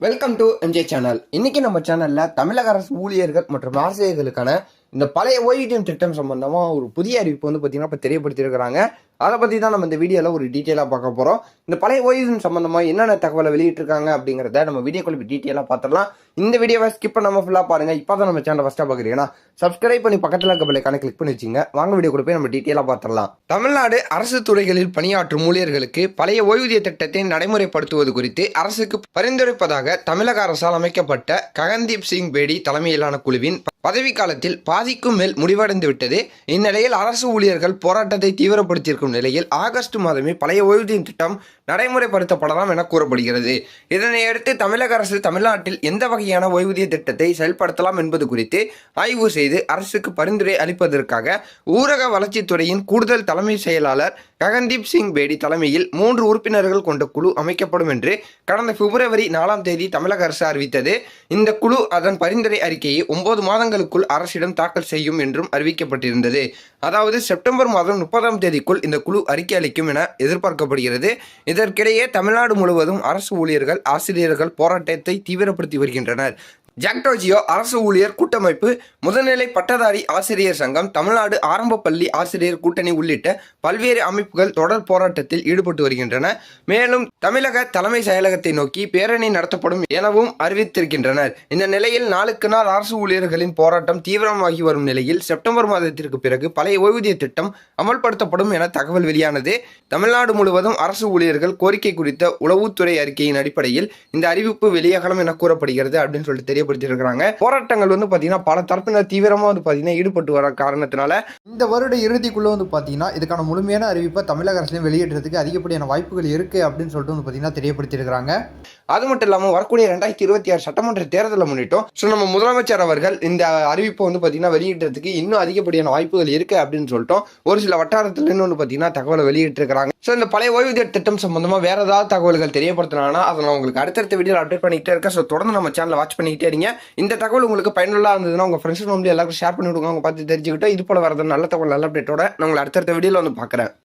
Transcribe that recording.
Welcome to MJ channel இன்னைக்கு நம்ம சேனல்ல தமிழக அரசு ஊழியர்கள் மற்றும் ஆசிரியர்களுக்கான இந்த பழைய ஓய்வூதியம் திட்டம் சம்பந்தமா ஒரு புதிய அறிவிப்பு வந்து பார்த்தீங்கன்னா இப்போ தெரியப்படுத்தியிருக்கிறாங்க. அதை பற்றி தான் நம்ம இந்த வீடியோவில் ஒரு டீட்டெயிலாக பார்க்க போகிறோம் இந்த பழைய ஓய்வூதியம் சம்மந்தமாக என்னென்ன தகவலை வெளியிட்டிருக்காங்க அப்படிங்கிறத நம்ம வீடியோக்குள்ள டீட்டெயிலாக பார்த்துடலாம். இந்த வீடியோவை ஸ்கிப் பண்ணாமல் ஃபுல்லாக பாருங்க. இப்போ தான் நம்ம சேனல் ஃபஸ்ட்டாக பார்க்குறீங்கன்னா சப்ஸ்கிரைப் பண்ணி பக்கத்தில் இருக்க பிள்ளைக்கான கிளிக் பண்ணி வச்சுங்க வாங்க வீடியோ கூட போய் நம்ம டீட்டெயிலாக பார்த்துடலாம். தமிழ்நாடு அரசு துறைகளில் பணியாற்றும் ஊழியர்களுக்கு பழைய ஓய்வூதிய திட்டத்தை நடைமுறைப்படுத்துவது குறித்து அரசுக்கு பரிந்துரைப்பதாக தமிழக அரசால் அமைக்கப்பட்ட ககன்தீப் சிங் பேடி தலைமையிலான குழுவின் பதவிக்காலத்தில் பாதிக்கும் மேல் முடிவடைந்து விட்டது இந்நிலையில் அரசு ஊழியர்கள் போராட்டத்தை தீவிரப்படுத்தியிருக்கும் நிலையில் ஆகஸ்ட் மாதமே பழைய ஓய்வூதியம் திட்டம் நடைமுறைப்படுத்தப்படலாம் என கூறப்படுகிறது. இதனையடுத்து தமிழக அரசு தமிழ்நாட்டில் எந்த வகையான ஓய்வூதிய திட்டத்தை செயல்படுத்தலாம் என்பது குறித்து ஆய்வு செய்து அரசுக்கு பரிந்துரை அளிப்பதற்காக ஊரக வளர்ச்சித்துறையின் கூடுதல் தலைமை செயலாளர் ககன்தீப் சிங் பேடி தலைமையில் மூன்று உறுப்பினர்கள் கொண்ட குழு அமைக்கப்படும் என்று கடந்த பிப்ரவரி நாலாம் தேதி தமிழக அரசு அறிவித்தது. இந்த குழு அதன் பரிந்துரை அறிக்கையை ஒன்பது மாதங்களுக்குள் அரசிடம் தாக்கல் செய்யும் என்றும் அறிவிக்கப்பட்டிருந்தது. அதாவது செப்டம்பர் மாதம் முப்பதாம் தேதிக்குள் இந்த குழு அறிக்கை அளிக்கும் என எதிர்பார்க்கப்படுகிறது. இதற்கிடையே தமிழ்நாடு முழுவதும் அரசு ஊழியர்கள் ஆசிரியர்கள் போராட்டத்தை தீவிரப்படுத்தி வருகின்றனர். ஜாக்டோஜியோ அரசு ஊழியர் கூட்டமைப்பு முதல்நிலை பட்டதாரி ஆசிரியர் சங்கம் தமிழ்நாடு ஆரம்ப பள்ளி ஆசிரியர் கூட்டணி உள்ளிட்ட பல்வேறு அமைப்புகள் தொடர் போராட்டத்தில் ஈடுபட்டு வருகின்றன. மேலும் தமிழக தலைமை செயலகத்தை நோக்கி பேரணி நடத்தப்படும் எனவும் அறிவித்திருக்கின்றனர். இந்த நிலையில் நாளுக்கு நாள் அரசு ஊழியர்களின் போராட்டம் தீவிரமாகி வரும் நிலையில் செப்டம்பர் மாதத்திற்கு பிறகு பழைய ஓய்வூதிய திட்டம் அமல்படுத்தப்படும் என தகவல் வெளியானது. தமிழ்நாடு முழுவதும் அரசு ஊழியர்கள் கோரிக்கை குறித்த உளவுத்துறை அறிக்கையின் அடிப்படையில் இந்த அறிவிப்பு வெளியாகலாம் என கூறப்படுகிறது அப்படின்னு சொல்லிட்டு தெரியப்படுத்தியிருக்கிறாங்க போராட்டங்கள் வந்து பார்த்தீங்கன்னா பல தரப்பினர் தீவிரமாக வந்து பார்த்தீங்கன்னா ஈடுபட்டு வர காரணத்தினால இந்த வருட இறுதிக்குள்ள வந்து பார்த்தீங்கன்னா இதுக்கான முழுமையான அறிவிப்பை தமிழக அரசுலையும் வெளியிடுறதுக்கு அதிகப்படியான வாய்ப்புகள் இருக்கு அப்படின்னு சொல்லிட்டு வந்து பார்த்தீங்கன்னா தெரியப்படுத்தியிருக்கிறாங்க. அது மட்டும் இல்லாமல் வரக்கூடிய ரெண்டாயிரத்தி இருபத்தி ஆறு சட்டமன்ற தேர்தலை முன்னிட்டும் ஸோ நம்ம முதலமைச்சர் அவர்கள் இந்த அறிவிப்பை வந்து பார்த்தீங்கன்னா வெளியிடுறதுக்கு இன்னும் அதிகப்படியான வாய்ப்புகள் இருக்குது அப்படின்னு சொல்லிட்டோம். ஒரு சில வட்டாரத்தில் இன்னொன்று பார்த்தீங்கன்னா தகவலை வெளியிட்டிருக்கிறாங்க. ஸோ இந்த பழைய ஓய்வூதியர் திட்டம் சம்பந்தமாக வேறு ஏதாவது தகவல்கள் தெரியப்படுத்தினாங்கன்னா அதை நான் உங்களுக்கு அடுத்தடுத்த வீடியோ அப்டேட் பண்ணிக்கிட்டே இருக்கேன். ஸோ தொடர்ந்து நம்ம சேனலை வாட்ச் பண்ணிக்கிட்டே இருங்க. இந்த தகவல் உங்களுக்கு பயனுள்ளா இருந்ததுன்னா உங்கள் ஃப்ரெண்ட்ஸ் ஃபேமிலி எல்லாருக்கும் ஷேர் பண்ணி விடுங்க அவங்க பார்த்து தெரிஞ்சுக்கிட்டோம் இது போல வரது நல்ல தகவல் நல்ல அப்டேட்டோட நான் உங்களை அடுத்தடுத்த வீடியோவில் வந்து பார்க்குறேன்